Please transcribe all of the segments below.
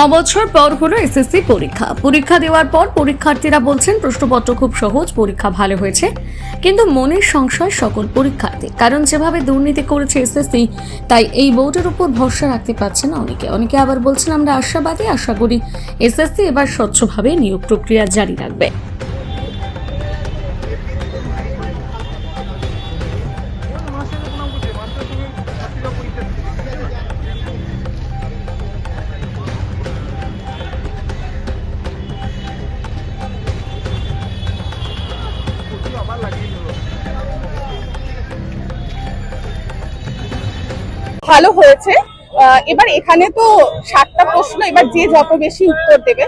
বছর পর হলো এসএসসি পরীক্ষা। পরীক্ষা দেওয়ার পর পরীক্ষার্থীরা বলছেন, প্রশ্নপত্র খুব সহজ, পরীক্ষা ভালো হয়েছে। কিন্তু মনের সংশয় সকল পরীক্ষার্থী। কারণ যেভাবে দুর্নীতি করেছে এসএসসি, তাই এই বোর্ডের উপর ভরসা রাখতে পারছে না অনেকে। অনেকে আবার বলছেন, আমরা আশাবাদী, আশা করি এসএসসি এবার স্বচ্ছভাবে নিয়োগ প্রক্রিয়া জারি রাখবে। ভালো হয়েছে। এবার এখানে তো সাতটা প্রশ্ন, এবার যে যত বেশি উত্তর দেবে,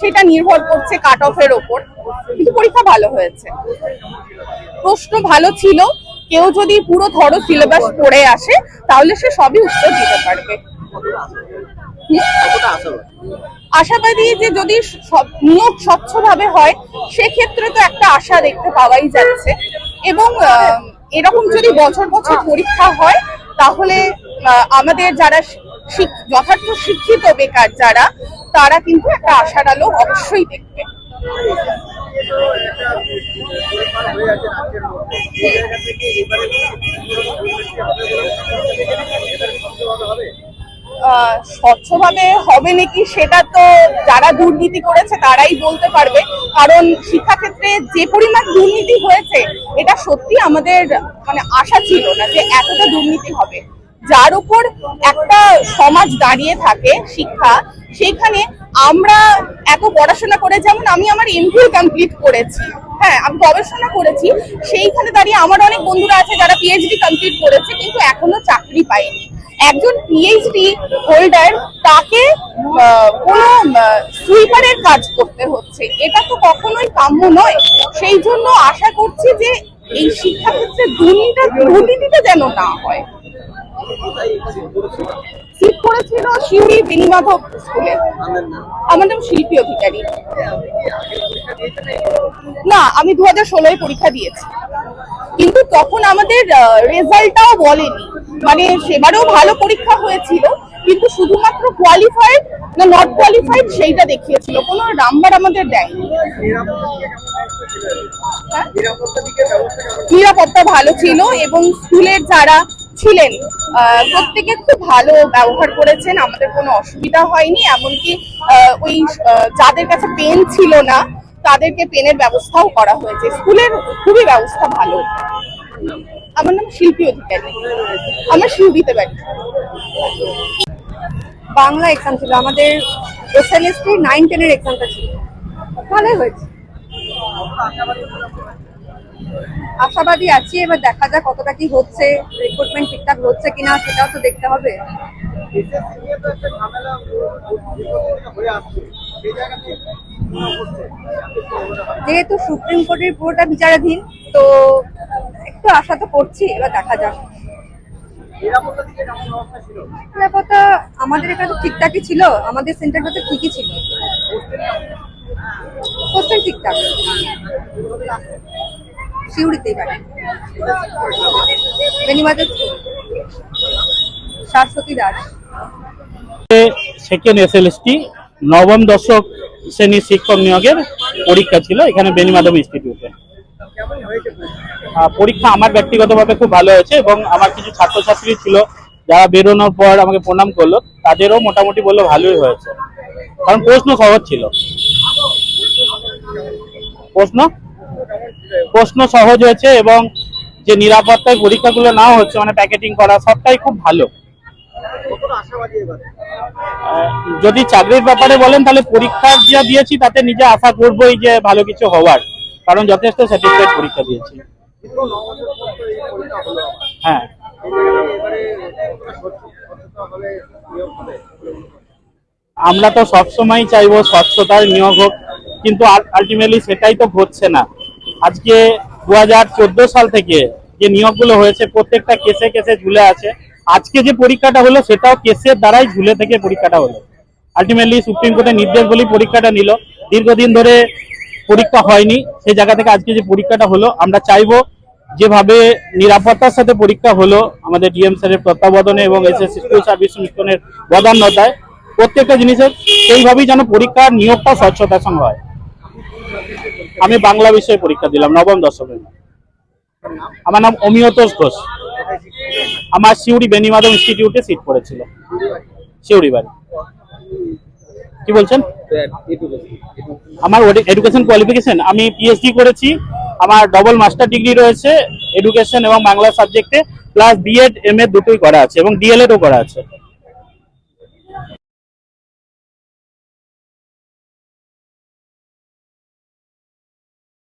সেটা নির্ভর করছে কাট অফের ওপর। কিন্তু পরীক্ষা ভালো হয়েছে। প্রশ্ন ভালো ছিল, কেউ যদি পুরো ধরো সিলেবাস পড়ে আসে, তাহলে সে সবই উত্তর দিতে পারবে। আশাবাদী যে যদি নিয়োগ স্বচ্ছভাবে হয়, সেক্ষেত্রে তো একটা আশা দেখতে পাওয়াই যাচ্ছে। এবং এরকম যদি বছর বছর পরীক্ষা হয়, তাহলে আমাদের যারা যথার্থ শিক্ষিত বেকার যারা, তারা কিন্তু একটা আশার আলো অবশ্যই দেখবে। স্বচ্ছভাবে হবে নাকি সেটা তো যারা দুর্নীতি করেছে, তারাই বলতে পারবে। কারণ শিক্ষাক্ষেত্রে যে পরিমাণ দুর্নীতি হয়েছে, এটা সত্যি আমাদের মানে আশা ছিল না যে এতটা দুর্নীতি হবে। যার উপর একটা সমাজ দাঁড়িয়ে থাকে শিক্ষা, সেইখানে আমরা এত পড়াশোনা করে, যেমন আমি আমার এমফিল কমপ্লিট করেছি হ্যাঁ আমি গবেষণা করেছি, সেইখানে দাঁড়িয়ে আমার অনেক বন্ধুরা আছে যারা পিএইচডি কমপ্লিট করেছে, কিন্তু এখনও চাকরি পায়নি। একজন পিএইচডি হোল্ডার তাকে কোনো সুইপারের কাজ করতে হচ্ছে। এটা তো কখনোই কাম্য নয়। সেই জন্য আশা করছি যে এই শিক্ষাক্ষেত্রে দুর্নীতি, দুর্নীতিটা যেন না হয়। সিট করেছিল শিউরি বেনিমাধব স্কুলে। আমার নাম শিল্পী অধিকারী। না আমি দু হাজার ষোলোয় পরীক্ষা দিয়েছি। কিন্তু তখন আমাদের রেজাল্টটাও বলেনি। মানে সেবারেও ভালো পরীক্ষা হয়েছিল কিন্তু শুধুমাত্র কোয়ালিফাইড না নট কোয়ালিফাইড সেইটা দেখিয়েছিল। কোনো নাম্বার আমাদের দেয়নি? নিরাপত্তা ভালো ছিল এবং স্কুলের যারা ছিলেন। প্রত্যেকে খুব ভালো ব্যবহার করেছেন, আমাদের কোনো অসুবিধা হয়নি, এমনকি ওই যাদের কাছে পেন ছিল না, তাদেরকে পেনের ব্যবস্থাও করা হয়েছে। স্কুলের খুবই ব্যবস্থা ভালো। আমার নাম শিল্পী অধিকারী। আমার শিল্পীতে বাড়ি। বাংলা এক্সাম ছিল, আমাদের এসএলএসটি নাইন টেনের এক্সামটা ছিল। ভালোই হয়েছে। আশাবাদী আছি, এবার দেখা যাক কতটা কি হচ্ছে রিক্রুটমেন্ট ঠিকঠাক হচ্ছে কিনা, সেটাও তো দেখতে হবে। যেহেতু সুপ্রিম কোর্টের পুরোটা বিচারাধীন, তো একটু আশা তো করছি, এবার দেখা যাক। নিরাপত্তা আমাদের এখানে ঠিকঠাকই ছিল, আমাদের সেন্টারটা তো ঠিকই ছিল। ঠিকঠাক। দাস। সেকেন্ড এসএলএসটি নবম দশক শ্রেণির শিক্ষক নিয়োগের পরীক্ষা ছিল এখানে বেনিমাধব ইনস্টিটিউটে পরীক্ষা আমার ব্যক্তিগতভাবে খুব ভালো হয়েছে এবং আমার কিছু ছাত্রছাত্রী ছিল যারা বেরোনোর পর আমাকে প্রণাম করল, তাদেরও মোটামুটি বলল ভালোই হয়েছে। কারণ প্রশ্ন সহজ ছিল। প্রশ্ন? প্রশ্ন সহজ হয়েছে এবং যে নিরাপত্তায় পরীক্ষাগুলো নাও হচ্ছে মানে প্যাকেটিং করা সবটাই খুব ভালো। যদি চাকরির ব্যাপারে বলেন তাহলে পরীক্ষা যা দিয়েছি তাতে নিজে আশা করবোই যে ভালো কিছু হওয়ার কারণ যথেষ্ট স্যাটিসফাইড পরীক্ষা দিয়েছি। হ্যাঁ। আমরা তো সবসময় চাইব স্বচ্ছতার নিয়োগ হোক কিন্তু আলটিমেটলি সেটাই তো ঘটছে না। আজকে দু হাজার চোদ্দ সাল থেকে যে নিয়োগগুলো হয়েছে, প্রত্যেকটা কেসে কেসে ঝুলে আছে। আজকে যে পরীক্ষাটা হলো, সেটাও কেসের দ্বারাই ঝুলে থেকে পরীক্ষাটা হলো। আলটিমেটলি সুপ্রিম কোর্টের নির্দেশ বলেই পরীক্ষাটা নিল। দীর্ঘদিন ধরে পরীক্ষা হয়নি। সেই জায়গা থেকে আজকে যে পরীক্ষাটা হলো, আমরা চাইব যেভাবে নিরাপত্তার সাথে পরীক্ষা হলো আমাদের ডিএম স্যারের তত্ত্বাবধানে এবং এস স্কুল সার্ভিস মিশনের বদান্যতায়, প্রত্যেকটা জিনিসের, সেইভাবেই যেন পরীক্ষার নিয়োগটা স্বচ্ছতার সঙ্গে হয়। আমি বাংলা বিষয়ে পরীক্ষা দিলাম, নবম দশমে। আমার নাম অমিয়তোষ ঘোষ। আমার সিউড়ি বেনিমাধব ইনস্টিটিউটে সিট পড়েছিল, সিউড়ি বাড়ি। কি বলছেন? আমার এডুকেশন কোয়ালিফিকেশন আমি পিএইচডি করেছি, আমার ডবল মাস্টার ডিগ্রি রয়েছে এডুকেশন এবং বাংলা সাবজেক্টে প্লাস বিএড এম এ দুটোই করা আছে এবং ডিএলএডও করা আছে।